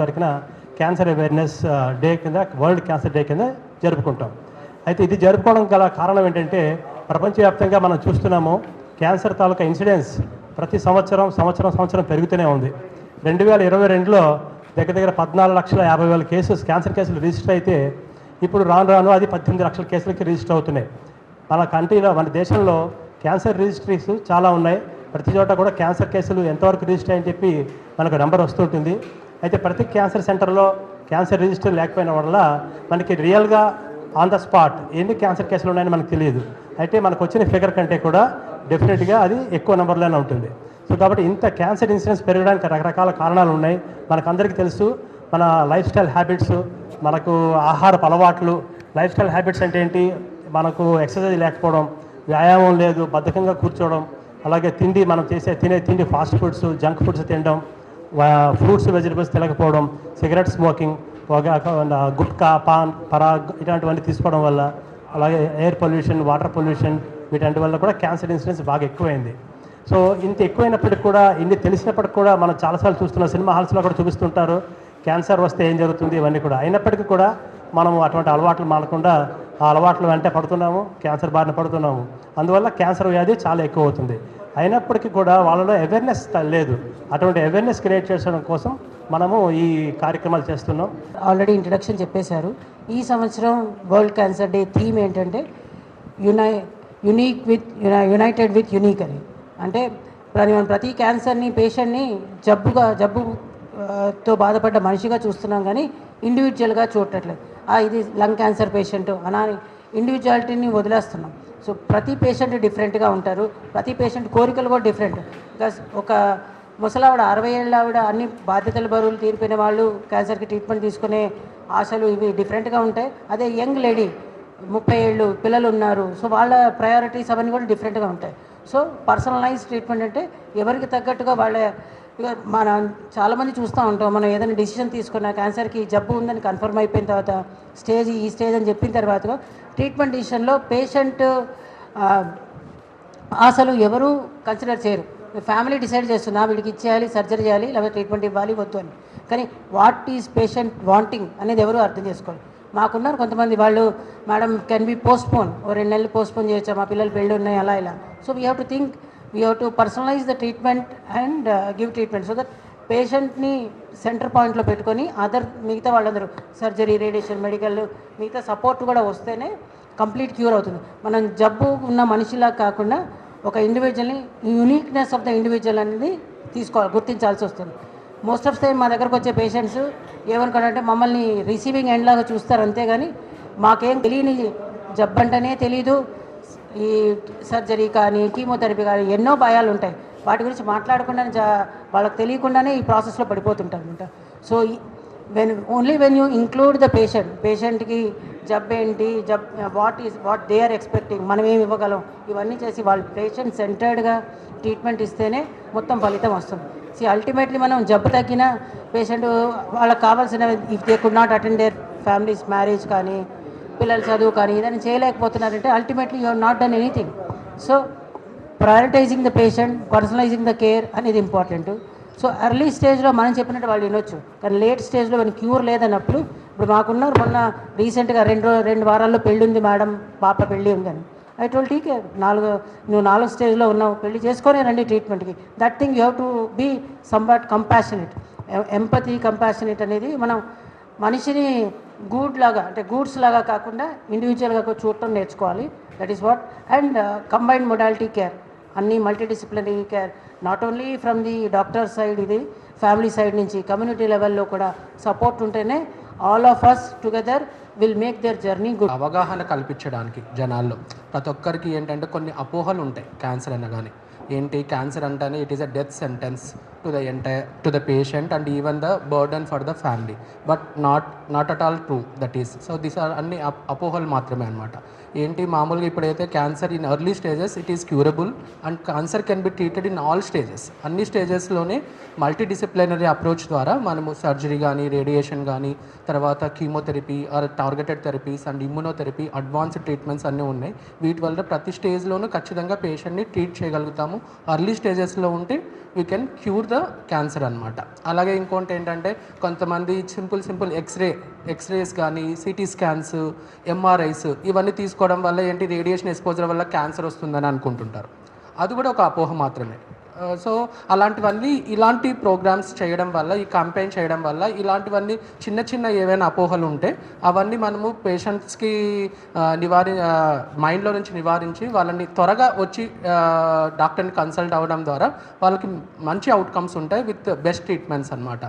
తారీఖున cancer awareness day కింద world cancer day కింద జరుపుకుంటాం. అయితే ఇది జరుపుకోవడం గల కారణం ఏంటంటే ప్రపంచవ్యాప్తంగా మనం చూస్తున్నాము క్యాన్సర్ తాలూకా ఇన్సిడెన్స్ ప్రతి సంవత్సరం సంవత్సరం సంవత్సరం పెరుగుతూనే ఉంది. రెండు వేల ఇరవై రెండులో దగ్గర దగ్గర పద్నాలుగు లక్షల యాభై వేల కేసెస్ క్యాన్సర్ కేసులు రిజిస్టర్ అయితే ఇప్పుడు రాను రాను అది పద్దెనిమిది లక్షల కేసులకి రిజిస్టర్ అవుతున్నాయి. మన కంట్రీలో మన దేశంలో క్యాన్సర్ రిజిస్ట్రీస్ చాలా ఉన్నాయి. ప్రతి చోట కూడా క్యాన్సర్ కేసులు ఎంతవరకు రిజిస్టర్ అని చెప్పి మనకు నెంబర్ వస్తుంటుంది అయితే ప్రతి క్యాన్సర్ సెంటర్లో క్యాన్సర్ రిజిస్టర్ లేకపోయిన వల్ల మనకి రియల్గా ఆన్ ద స్పాట్ ఎన్ని క్యాన్సర్ కేసులు ఉన్నాయని మనకు తెలియదు. అయితే మనకు వచ్చిన ఫిగర్ కంటే కూడా డెఫినెట్గా అది ఎక్కువ నెంబర్లోనే ఉంటుంది. సో కాబట్టి ఇంత క్యాన్సర్ ఇన్సిడెన్స్ పెరగడానికి రకరకాల కారణాలు ఉన్నాయి. మనకందరికీ తెలుసు మన లైఫ్ స్టైల్ హ్యాబిట్స్ మనకు ఆహారపు అలవాట్లు లైఫ్ స్టైల్ హ్యాబిట్స్ అంటే ఏంటి? మనకు ఎక్సర్సైజ్ లేకపోవడం వ్యాయామం లేదు బద్ధకంగా కూర్చోవడం అలాగే తిండి మనం చేసే తినే తిండి ఫాస్ట్ ఫుడ్స్ జంక్ ఫుడ్స్ తినడం ఫ్రూట్స్ వెజిటబుల్స్ తినకపోవడం సిగరెట్ స్మోకింగ్ పొగాకు గుట్కా పాన్ పరాగ్ ఇలాంటివన్నీ తీసుకోవడం వల్ల అలాగే ఎయిర్ పొల్యూషన్ వాటర్ పొల్యూషన్ వీటంటి వల్ల కూడా క్యాన్సర్ ఇన్సిడెన్స్ బాగా ఎక్కువైంది. సో ఇంత ఎక్కువైనప్పటికి కూడా ఇన్ని తెలిసినప్పటికి కూడా మనం చాలాసార్లు చూస్తున్న సినిమా హాల్స్లో కూడా చూపిస్తుంటారు క్యాన్సర్ వస్తే ఏం జరుగుతుంది ఇవన్నీ కూడా. అయినప్పటికీ కూడా మనం అటువంటి అలవాట్లు మానకుండా ఆ అలవాట్లు వెంట పడుతున్నాము క్యాన్సర్ బారిన పడుతున్నాము. అందువల్ల క్యాన్సర్ వ్యాధి చాలా ఎక్కువ అవుతుంది. అయినప్పటికీ కూడా వాళ్ళలో అవేర్నెస్ లేదు. అటువంటి అవేర్నెస్ క్రియేట్ చేయడం కోసం మనము ఈ కార్యక్రమాలు చేస్తున్నాం. ఆల్రెడీ ఇంట్రడక్షన్ చెప్పేశారు. ఈ సంవత్సరం వరల్డ్ క్యాన్సర్ డే థీమ్ ఏంటంటే యునై unique with united with unique అని. అంటే ప్రతి మనం ప్రతి క్యాన్సర్ని పేషెంట్ని జబ్బుగా జబ్బు తో బాధపడ్డ మనిషిగా చూస్తున్నాం కానీ ఇండివిజువల్గా చూడట్లేదు. ఇది లంగ్ క్యాన్సర్ పేషెంట్ అనా ఇండివిజువాలిటీని వదిలేస్తున్నాం. సో ప్రతి పేషెంట్ డిఫరెంట్గా ఉంటారు. ప్రతి పేషెంట్ కోరికలు కూడా డిఫరెంట్ బికాస్ ఒక ముసలావిడ అరవై ఏళ్ళ ఆవిడ అన్ని బాధ్యతల బరువులు తీరిపోయిన వాళ్ళు క్యాన్సర్కి ట్రీట్మెంట్ తీసుకునే ఆశలు ఇవి డిఫరెంట్గా ఉంటాయి. అదే యంగ్ లేడీ ముప్పై ఏళ్ళు పిల్లలు ఉన్నారు. సో వాళ్ళ ప్రయారిటీస్ అవన్నీ కూడా డిఫరెంట్గా ఉంటాయి. సో పర్సనలైజ్ ట్రీట్మెంట్ అంటే ఎవరికి తగ్గట్టుగా వాళ్ళ మనం చాలామంది చూస్తూ ఉంటాం. మనం ఏదైనా డిసిషన్ తీసుకున్న క్యాన్సర్కి జబ్బు ఉందని కన్ఫర్మ్ అయిపోయిన తర్వాత స్టేజ్ ఈ స్టేజ్ అని చెప్పిన తర్వాత ట్రీట్మెంట్ డిసిషన్లో పేషెంట్ అసలు ఎవరు కన్సిడర్ చేయరు. ఫ్యామిలీ డిసైడ్ చేస్తున్నా వీడికి ఇచ్చేయాలి సర్జరీ చేయాలి లేకపోతే ట్రీట్మెంట్ ఇవ్వాలి వద్దు అని. కానీ వాట్ ఈజ్ పేషెంట్ వాంటింగ్ అనేది ఎవరు అర్థం చేసుకోవాలి మాకున్నారు కొంతమంది వాళ్ళు madam can be postpone ఓ రెండు నెలలు పోస్ట్ పోన్ చేయొచ్చా? మా పిల్లలు పెళ్ళి ఉన్నాయి అలా ఇలా. So we have to think we have to personalise the treatment and give treatment so that పేషెంట్ని సెంటర్ పాయింట్లో పెట్టుకొని అదర్ మిగతా వాళ్ళందరూ సర్జరీ రేడియేషన్ మెడికల్ మిగతా సపోర్ట్ కూడా వస్తేనే కంప్లీట్ క్యూర్ అవుతుంది. మనం జబ్బు ఉన్న మనిషిలా కాకుండా ఒక ఇండివిజువల్ని యూనిక్నెస్ ఆఫ్ ద ఇండివిజువల్ అనేది తీసుకోవాలి గుర్తించాల్సి వస్తుంది. మోస్ట్ ఆఫ్ టైం మా దగ్గరకు వచ్చే పేషెంట్స్ ఏమనుకోనంటే మమ్మల్ని రిసీవింగ్ ఎండ్ లాగా చూస్తారు అంతేగాని మాకేం తెలియని జబ్బు అంటేనే తెలీదు ఈ సర్జరీ కానీ కీమోథెరపీ కానీ ఎన్నో భయాలు ఉంటాయి. వాటి గురించి మాట్లాడకుండానే జా వాళ్ళకి తెలియకుండానే ఈ ప్రాసెస్లో పడిపోతుంటారు అనమాట so when only when you include the patient పేషెంట్కి జబ్ ఏంటి జబ్ what is what they are expecting మనం ఏమి ఇవ్వగలం ఇవన్నీ చేసి వాళ్ళు పేషెంట్ సెంటర్డ్గా ట్రీట్మెంట్ ఇస్తేనే మొత్తం ఫలితం వస్తుంది. సి అల్టిమేట్లీ మనం జబ్బు తగ్గిన పేషెంట్ వాళ్ళకి కావాల్సిన if they could not attend their families marriage కానీ పిల్లల చదువు కానీ ఏదైనా చేయలేకపోతున్నారంటే ultimately you not done anything so prioritising the patient personalising the care అనేది ఇంపార్టెంట్ సో ఎర్లీ స్టేజ్లో మనం చెప్పినట్టు వాళ్ళు వినొచ్చు. కానీ లేట్ స్టేజ్లో మన క్యూర్ లేదన్నప్పుడు ఇప్పుడు మాకున్నారు మొన్న రీసెంట్గా రెండు రెండు వారాల్లో పెళ్ళి ఉంది మేడం పాప పెళ్ళి ఉందని. ఐ టోల్ టీకే నాలుగు నువ్వు నాలుగు స్టేజ్లో ఉన్నావు పెళ్ళి చేసుకొని రండి ట్రీట్మెంట్కి that thing you have to be సంబట్ compassionate empathy compassionate అనేది మనం మనిషిని గూడ్ లాగా అంటే గూడ్స్ లాగా కాకుండా ఇండివిజువల్గా చూడటం నేర్చుకోవాలి. That is what and combined modality care అన్ని multidisciplinary care not only from the doctor side ఇది ఫ్యామిలీ సైడ్ నుంచి కమ్యూనిటీ లెవెల్లో కూడా సపోర్ట్ ఉంటేనే all of us together will make their journey good అవగాహన కల్పించడానికి జనాల్లో ప్రతి ఒక్కరికి ఏంటంటే కొన్ని అపోహలు ఉంటాయి క్యాన్సర్ అనగానే ఏంటి? క్యాన్సర్ అంటేనే it is a death sentence to the entire to the patient and even the burden for the family but not not at all true that is so this are అన్ని అప్- అపోహలు మాత్రమే అనమాట ఏంటి మామూలుగా ఇప్పుడైతే cancer in early stages it is curable. And cancer can be treated in all stages. అన్ని స్టేజెస్లోనే మల్టీడిసిప్లినరీ అప్రోచ్ ద్వారా మనము సర్జరీ కానీ రేడియేషన్ కానీ తర్వాత chemotherapy or targeted therapies and immunotherapy advanced treatments అన్నీ ఉన్నాయి. వీటి వల్ల ప్రతి స్టేజ్లోనూ ఖచ్చితంగా పేషెంట్ని ట్రీట్ చేయగలుగుతాము. అర్లీ స్టేజెస్లో ఉంటే we can cure the cancer అనమాట అలాగే ఇంకోటి ఏంటంటే కొంతమంది సింపుల్ సింపుల్ ఎక్స్రే ఎక్స్రేస్ కానీ సిటీ స్కాన్స్ ఎంఆర్ఐస్ ఇవన్నీ తీసుకోవడం వల్ల ఏంటి? రేడియేషన్ ఎక్స్పోజర్ వల్ల క్యాన్సర్ వస్తుందని అనుకుంటుంటారు. అది కూడా ఒక అపోహ మాత్రమే. సో అలాంటివన్నీ ఇలాంటి ప్రోగ్రామ్స్ చేయడం వల్ల ఈ కంపెయిన్ చేయడం వల్ల ఇలాంటివన్నీ చిన్న చిన్న ఏవైనా అపోహలు ఉంటే అవన్నీ మనము పేషెంట్స్కి నివారి మైండ్లో నుంచి నివారించి వాళ్ళని త్వరగా వచ్చి డాక్టర్ని కన్సల్ట్ అవ్వడం ద్వారా వాళ్ళకి మంచి అవుట్కమ్స్ ఉంటాయి విత్ బెస్ట్ ట్రీట్మెంట్స్ అనమాట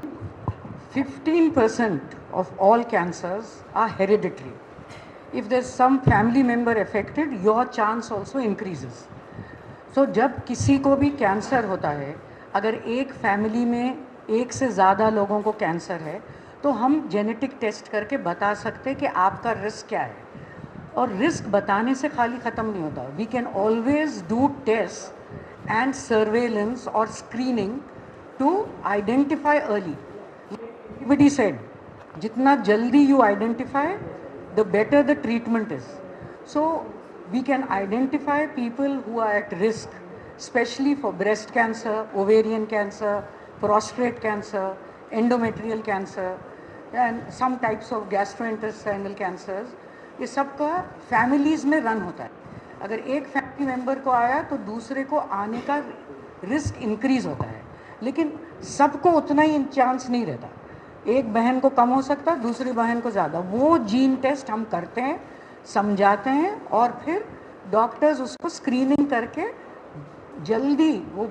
fifteen percent of all cancers are hereditary. If there's some family member affected, your chance also increases. So जब किसी को भी कैंसर होता है अगर एक फैमिली में एक से ज़्यादा लोगों को कैंसर है तो हम जेनेटिक टेस्ट करके बता सकते हैं कि आपका रिस्क क्या है। और रिस्क बताने से खाली ख़त्म नहीं होता। We can always do test and surveillance और screening to identify early said जितना जल्दी you identify the better the treatment is so we can identify people who are at risk especially for breast cancer ovarian cancer prostate cancer endometrial cancer and some types of gastrointestinal cancers ये सबका families में run होता है अगर एक family member को आया तो दूसरे को आने का रिस्क इंक्रीज होता है लेकिन सबको उतना ही चांस नहीं रहता एक बहन को कम हो सकता है दूसरी बहन को ज़्यादा। वो जीन टेस्ट हम करते हैं, समझाते हैं और फिर डॉक्टर्स उसको स्क्रीनिंग करके जल्दी वो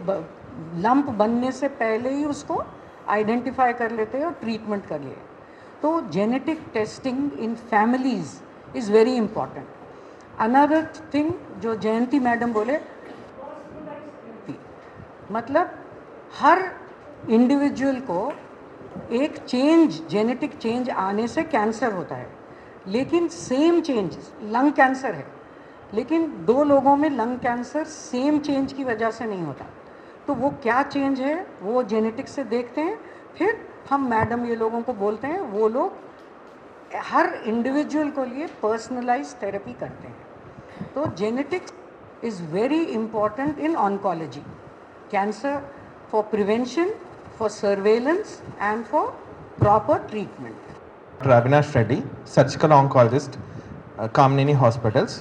लंप बनने से पहले ही उसको आइडेंटिफाई कर लेते हैं और ट्रीटमेंट कर लिए तो genetic testing in families is very important another thing जो जयंती मैडम बोले मतलब हर इंडिविजुअल को एक चेंज जेनेटिक चेंज आने से कैंसर होता है। लेकिन सेम चेंज लंग कैंसर है। लेकिन दो लोगों में लंग कैंसर सेम चेंज की वजह से नहीं होता। तो वो क्या चेंज है वो जेनेटिक्स से देखते हैं फिर हम मैडम ये लोगों को बोलते हैं वो लोग हर इंडिविजुअल को लिए पर्सनलाइज थेरेपी करते हैं। तो genetics is very important in oncology cancer for prevention, for surveillance, and for proper treatment. Doctor Avinash Reddy surgical oncologist Kamineni hospitals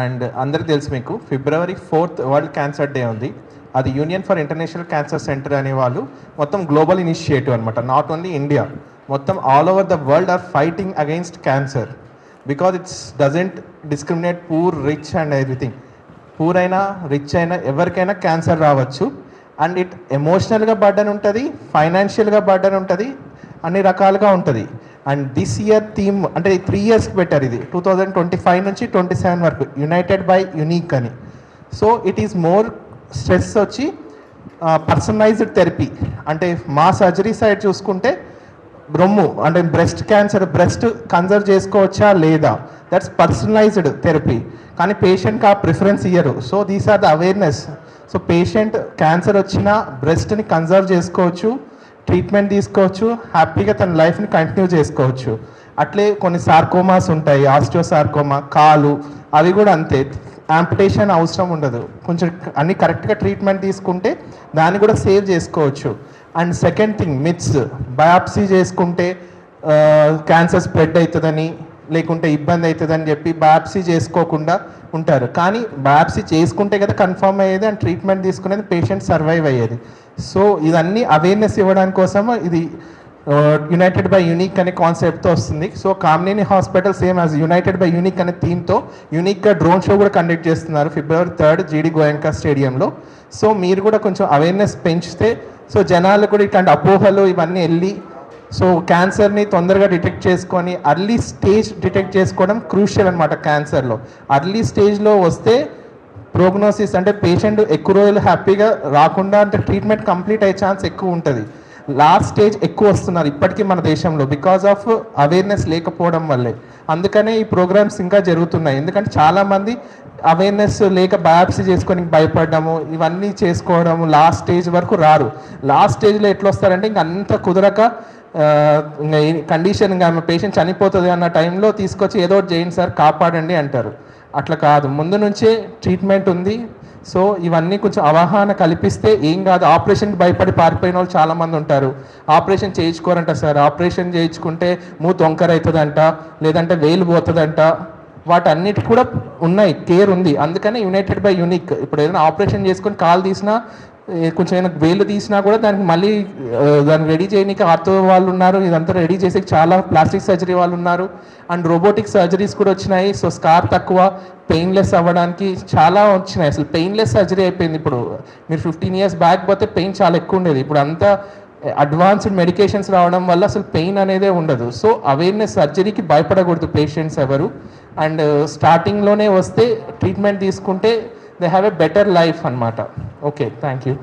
and అందరికి తెలుసు మీకు February fourth world cancer day ఉంది. అది union for international cancer centre అనే వాళ్ళు మొత్తం global initiative అనమాట not only India మొత్తం all over the world are fighting against cancer because it's doesn't discriminate poor rich and everything poor అయినా rich అయినా ఎవరికైనా క్యాన్సర్ రావచ్చు. అండ్ ఇట్ ఎమోషనల్గా బర్డన్ ఉంటుంది ఫైనాన్షియల్గా బర్డన్ ఉంటుంది అన్ని రకాలుగా ఉంటుంది. అండ్ దిస్ ఇయర్ థీమ్ అంటే త్రీ ఇయర్స్కి పెట్టారు ఇది టూ థౌజండ్ ట్వంటీ ఫైవ్ నుంచి ట్వంటీ సెవెన్ వరకు యునైటెడ్ బై యునీక్ అని. So it is more stress వచ్చి పర్సనలైజ్డ్ థెరపీ అంటే మా సర్జరీ సైడ్ చూసుకుంటే బ్రొమ్ము అంటే బ్రెస్ట్ క్యాన్సర్ బ్రెస్ట్ కన్సర్వ్ చేసుకోవచ్చా లేదా? దట్స్ పర్సనలైజ్డ్ థెరపీ కానీ పేషెంట్కి ఆ ప్రిఫరెన్స్ ఇయ్యరు. So these are the awareness so patient cancer వచ్చినా బ్రెస్ట్ని కన్సర్వ్ చేసుకోవచ్చు ట్రీట్మెంట్ తీసుకోవచ్చు హ్యాపీగా తన లైఫ్ని కంటిన్యూ చేసుకోవచ్చు. అట్లే కొన్ని సార్కోమాస్ ఉంటాయి ఆస్టియోసార్కోమా కాలు అవి కూడా అంతే. యాంపిటేషన్ అవసరం ఉండదు. కొంచెం అన్ని కరెక్ట్గా ట్రీట్మెంట్ తీసుకుంటే దాన్ని కూడా సేవ్ చేసుకోవచ్చు. And second thing myths biopsy చేసుకుంటే క్యాన్సర్ స్ప్రెడ్ అవుతుందని లేకుంటే ఇబ్బంది అవుతుందని చెప్పి బయాప్సీ చేసుకోకుండా ఉంటారు. కానీ బయాప్సీ చేసుకుంటే కదా కన్ఫర్మ్ అయ్యేది అండ్ ట్రీట్మెంట్ తీసుకునేది పేషెంట్ సర్వైవ్ అయ్యేది. సో ఇదన్నీ అవేర్నెస్ ఇవ్వడానికి కోసం ఇది యునైటెడ్ బై యూనిక్ అనే కాన్సెప్ట్తో వస్తుంది. So Kamineni hospital same as united by unique అనే థీమ్తో యూనిక్గా డ్రోన్ షో కూడా కండక్ట్ చేస్తున్నారు ఫిబ్రవరి థర్డ్ జీడి గోయంకా స్టేడియంలో సో మీరు కూడా కొంచెం అవేర్నెస్ పెంచితే సో జనాలు కూడా ఇట్లాంటి అపోహలు ఇవన్నీ వెళ్ళి సో క్యాన్సర్ని తొందరగా డిటెక్ట్ చేసుకొని అర్లీ స్టేజ్ డిటెక్ట్ చేసుకోవడం క్రూషియల్ అనమాట క్యాన్సర్లో అర్లీ స్టేజ్లో వస్తే ప్రోగ్నోసిస్ అంటే పేషెంట్ ఎక్కువ రోజులు హ్యాపీగా రాకుండా అంటే ట్రీట్మెంట్ కంప్లీట్ అయ్యే ఛాన్స్ ఎక్కువ ఉంటుంది. లాస్ట్ స్టేజ్ ఎక్కువ వస్తున్నారు ఇప్పటికీ మన దేశంలో బికాస్ ఆఫ్ అవేర్నెస్ లేకపోవడం వల్లే. అందుకనే ఈ ప్రోగ్రామ్స్ ఇంకా జరుగుతున్నాయి. ఎందుకంటే చాలామంది అవేర్నెస్ లేక బయాప్సీ చేసుకొని భయపడము ఇవన్నీ చేసుకోవడము లాస్ట్ స్టేజ్ వరకు రారు. లాస్ట్ స్టేజ్లో ఎట్లా వస్తారంటే ఇంక అంత కుదరక కండిషన్ ఇంకా ఆమె పేషెంట్ చనిపోతుంది అన్న టైంలో తీసుకొచ్చి ఏదో ఒకటి చేయండి సార్ కాపాడండి అంటారు. అట్లా కాదు. ముందు నుంచే ట్రీట్మెంట్ ఉంది. సో ఇవన్నీ కొంచెం అవగాహన కల్పిస్తే ఏం కాదు. ఆపరేషన్కి భయపడి పారిపోయిన వాళ్ళు చాలామంది ఉంటారు. Operation చేయించుకోరంట sir. ఆపరేషన్ చేయించుకుంటే మూత వంకర అవుతుందంట లేదంటే వేలు పోతుందంట. వాటన్నిటి కూడా ఉన్నాయి. కేర్ ఉంది. అందుకనే యునైటెడ్ బై యూనిక్ ఇప్పుడు ఏదైనా ఆపరేషన్ చేసుకొని కాలు తీసినా కొంచెం ఏమైనా వేలు తీసినా కూడా దానికి మళ్ళీ దాన్ని రెడీ చేయడానికి ఆర్థో వాళ్ళు ఉన్నారు. ఇదంతా రెడీ చేసే చాలా ప్లాస్టిక్ సర్జరీ వాళ్ళు ఉన్నారు. అండ్ రోబోటిక్ సర్జరీస్ కూడా వచ్చినాయి. సో స్కార్ తక్కువ పెయిన్లెస్ అవ్వడానికి చాలా వచ్చినాయి. అసలు పెయిన్లెస్ సర్జరీ అయిపోయింది ఇప్పుడు. మీరు ఫిఫ్టీన్ ఇయర్స్ బ్యాక్ పోతే పెయిన్ చాలా ఎక్కువ ఉండేది. ఇప్పుడు అంతా అడ్వాన్స్డ్ మెడికేషన్స్ రావడం వల్ల అసలు పెయిన్ అనేదే ఉండదు. సో అవేర్నెస్ సర్జరీకి భయపడకూడదు పేషెంట్స్ ఎవరు. అండ్ స్టార్టింగ్లోనే వస్తే ట్రీట్మెంట్ తీసుకుంటే they have a better life anmata. Okay thank you.